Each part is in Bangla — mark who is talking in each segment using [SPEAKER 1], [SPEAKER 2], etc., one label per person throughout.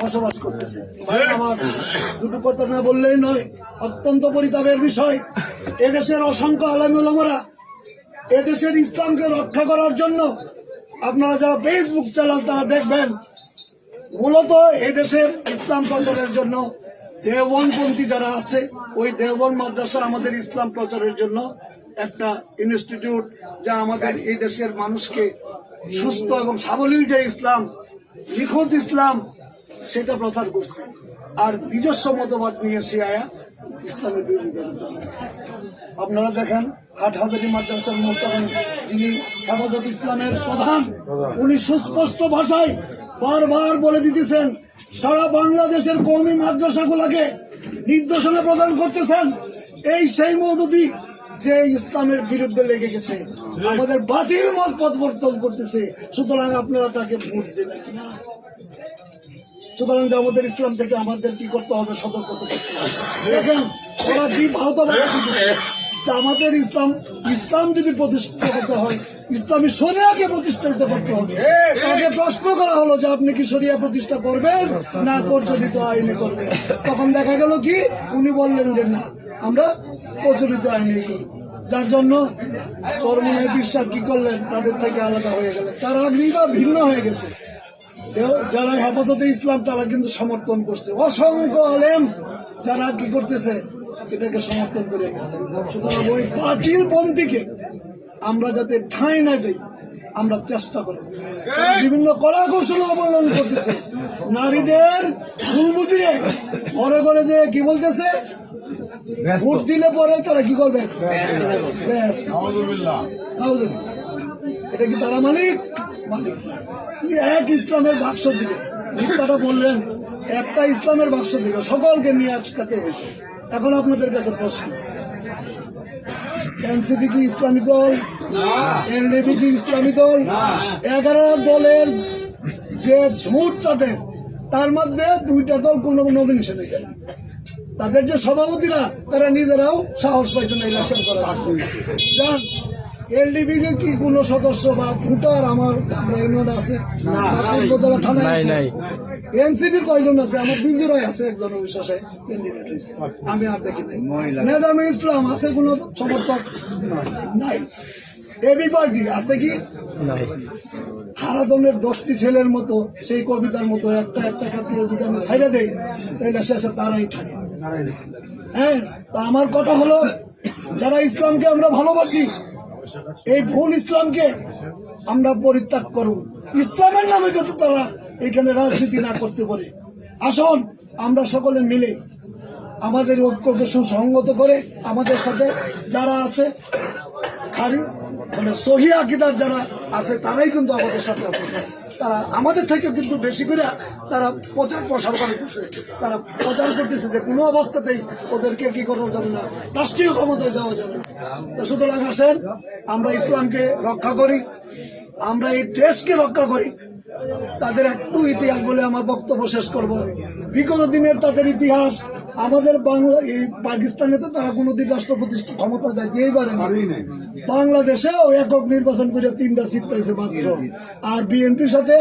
[SPEAKER 1] বসবাস করতেছে। দুটো কথা না বললেই নয়, অত্যন্ত পরিতাপের বিষয়। এদেশের অসংখ্য আলামুলামরা এদেশের ইসলামকে রক্ষা করার জন্য আপনারা যারা ফেসবুক চালান তারা দেখবেন, মূলত এদেশের ইসলাম প্রচারের জন্য দেওবনপন্থী যারা আছে, ওই দেওবন মাদ্রাসা আমাদের ইসলাম প্রচারের জন্য একটা ইনস্টিটিউট যা আমাদের এই দেশের মানুষকে সুস্থ এবং সাবলীল যে ইসলাম, নিখুঁত ইসলাম সেটা প্রচার করছে। আর নিজস্ব মতবাদ নিয়ে সে আয়া ইসলামের বিরোধিতা করতেছে। আপনারা দেখেন হাট হাজারি মাদ্রাসার মোহতারাম যিনি হেফাজত ইসলামের প্রধান উনি সুস্পষ্ট ভাষায় বারবার বলে দিতেছেন সারা বাংলাদেশের কৌমি মাদ্রাসাগুলোকে নির্দেশনা প্রদান করতেছেন। এই সেই মৌদুদি যে ইসলামের বিরুদ্ধে লেগে গেছে। আমাদের বাতিল মত পরিবর্তন করতেছে। সুতরাং আপনারা তাকে ভোট দেবেন না। সুতরাং আমাদের ইসলাম থেকে আমাদের কি করতে হবে, সতর্ক দেখেন, ওরা কি ভারত আমাদের ইসলাম ইসলাম যদি প্রতিষ্ঠিত করতে হয়, ইসলামী শরিয়াকে প্রতিষ্ঠিত করতে হবে। তাকে প্রশ্ন করা হলো যে আপনি কি শরিয়া প্রতিষ্ঠা করবেন না প্রচলিত আইনে করবেন? তখন দেখা গেল কি, উনি বললেন যে না, আমরা প্রচলিত আইনে করব। যার জন্য চরমনায় বিশ্বাস কি করলেন? তাদের থেকে আলাদা হয়ে গেলেন। তার আগ্রহীরা ভিন্ন হয়ে গেছে। যারা হেফাজতে ইসলাম তারা কিন্তু সমর্থন করছে। অসংখ্য আলেম যারা কি করতেছে এটাকে সমর্থন করে গেছে। সুতরাং ওই বাতিল পন্থীকে আমরা যাতে ঠাঁই না দেই আমরা চেষ্টা করব। তারা বিভিন্ন কলা কৌশল অবলম্বন করতেছে। নারীদের ভুল বুঝিয়ে ঘরে ঘরে যে কি বলতেছে ভোট দিলে পরে তারা কি করবে। এটা কি তারা মালিক? মালিক। এক ইসলামের বাক্স দিবে? মিথ্যাটা বললেন একটা ইসলামের বাক্স দিবে সকলকে নিয়ে একসাথে হয়েছে এখন আপনাদের কাছে প্রশ্ন। এনসিপি কি ইসলামী দল? এনডিপি কি ইসলামী দল? এগারো দলের যে ঝুট তাদের তার মধ্যে দুইটা দল কোনো নমিনেশন গেল। তাদের যে সভাপতিরা তারা নিজেরাও সাহস পাইছে না ইলেকশন করার। যান এলডিবি কি কোন সদস্য বা ভোটার আমার ইউনিয়ন আছে? থানায় এনসিপির কয়জন আছে? আমার আছে একজন অবিশ্বাসে ক্যান্ডিডেট হয়েছে। আমি আর দেখি নাই। নেজামে ইসলাম আছে কোন সমর্থক? নাই। এবি পার্টি আছে কি? হারাদনের দশটি ছেলের মতো সেই কবিতার মতো একটা একটা ক্ষেত্রে যদি আমি সাইডে দেই তাহলে শেষে তারাই থাকে। হ্যাঁ তা আমার কথা হলো যারা ইসলামকে আমরা ভালোবাসি এই ভুল ইসলামকে আমরা পরিত্যাগ করু ইসলামের নামে যাতে তারা এখানে রাজনীতি না করতে পারে, আসুন, আমরা সকলে মিলে আমাদের ঐক্যকে সুসংগত করে আমাদের সাথে যারা আছে মানে সহি আকিদার যারা আছে, তারাই কিন্তু আমাদের সাথে আছে। তারা আমাদের থেকে কিন্তু বেশি করে তারা প্রচার প্রসার করতেছে। তারা প্রচার করতেছে যে কোনো অবস্থাতেই ওদেরকে কি করা যাবে না, রাষ্ট্রীয় ক্ষমতায় দেওয়া যাবে না। সুতরাং আসেন, আমরা ইসলামকে রক্ষা করি, আমরা এই দেশকে রক্ষা করি। তাদের একটু ইতিহাস বলে আমার বক্তব্য শেষ করব। বিগত দিনের তাদের ইতিহাস, আমাদের বাংলা, এই পাকিস্তানে তো তারা কোনোদিন রাষ্ট্র প্রতিষ্ঠা ক্ষমতা যাইতেই পারে না বাংলাদেশেও একক নির্বাচন করে তিনটা সিট পাইছে মাত্র। আর বিএনপির সাথে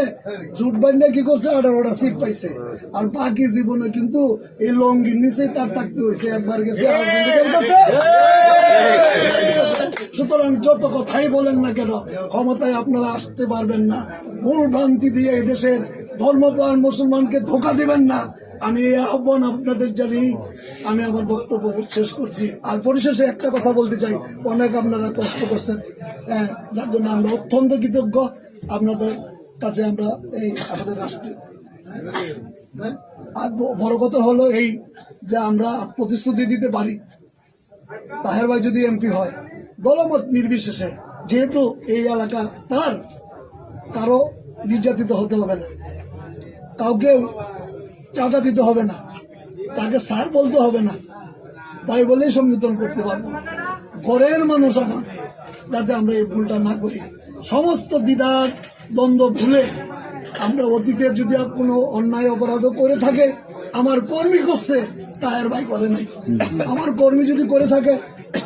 [SPEAKER 1] জুট বান্ধে কি করছে? আঠারোটা সিট পাইছে। আর বাকি জীবনে কিন্তু এই লঙ্গির নিচে তার থাকতে হয়েছে একবার গেছে সুতরাং যত কথাই বলেন না কেন, ক্ষমতায় আপনারা আসতে পারবেন না। ভুল ভ্রান্তি দিয়ে এদেশের ধর্মপ্রাণ মুসলমানকে ধোকা দিবেন না। আমি এই আহ্বান আপনাদের জানি আমি আমার বক্তব্য শেষ করছি। আর পরিশেষে একটা কথা বলতে চাই। অনেক আপনারা কষ্ট করছেন। হ্যাঁ, যার জন্য আমরা অত্যন্ত কৃতজ্ঞ। আপনাদের কাছে আমরা এই আমাদের রাষ্ট্রীয় হ্যাঁ, আর বড় কথা হলো এই যে আমরা প্রতিশ্রুতি দিতে পারি। তাহের ভাই যদি এমপি হয় দলমত নির্বিশেষে যেহেতু এই এলাকা তার কারও নির্যাতিত হতে হবে না। কাউকে চাঁদা দিতে হবে না। তাকে স্যার বলতে হবে না। তাই বলেই সম্বোধন করতে পারব। ঘরের মানুষ আমার, যাতে আমরা এই ভুলটা না করি। সমস্ত দ্বিধার দ্বন্দ্ব ভুলে আমরা অতীতের যদি কোনো অন্যায় অপরাধও করে থাকে, আমার কর্মী করছে তায়ের ভাই করে নাই। আমার কর্মী যদি করে থাকে,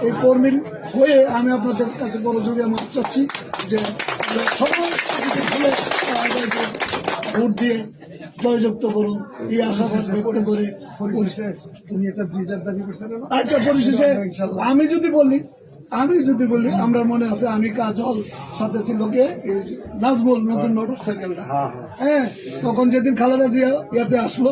[SPEAKER 1] এই কর্মীর হয়ে আমি আপনাদের কাছে বড় জোরে আমার চাচ্ছি যে সমস্ত ভোট দিয়ে জয়যুক্ত করুন। এই আশাবাদ ব্যক্ত করে আচ্ছা পরিশেষে আমি যদি বলি আমি যদি বলি আমরা মনে আছে আমি কাজল সাথে ছিল কে? নাজমুল নতুন মোটর সাইকেলটা হ্যাঁ তখন যেদিন খালেদা জিয়া ইয়াতে আসলো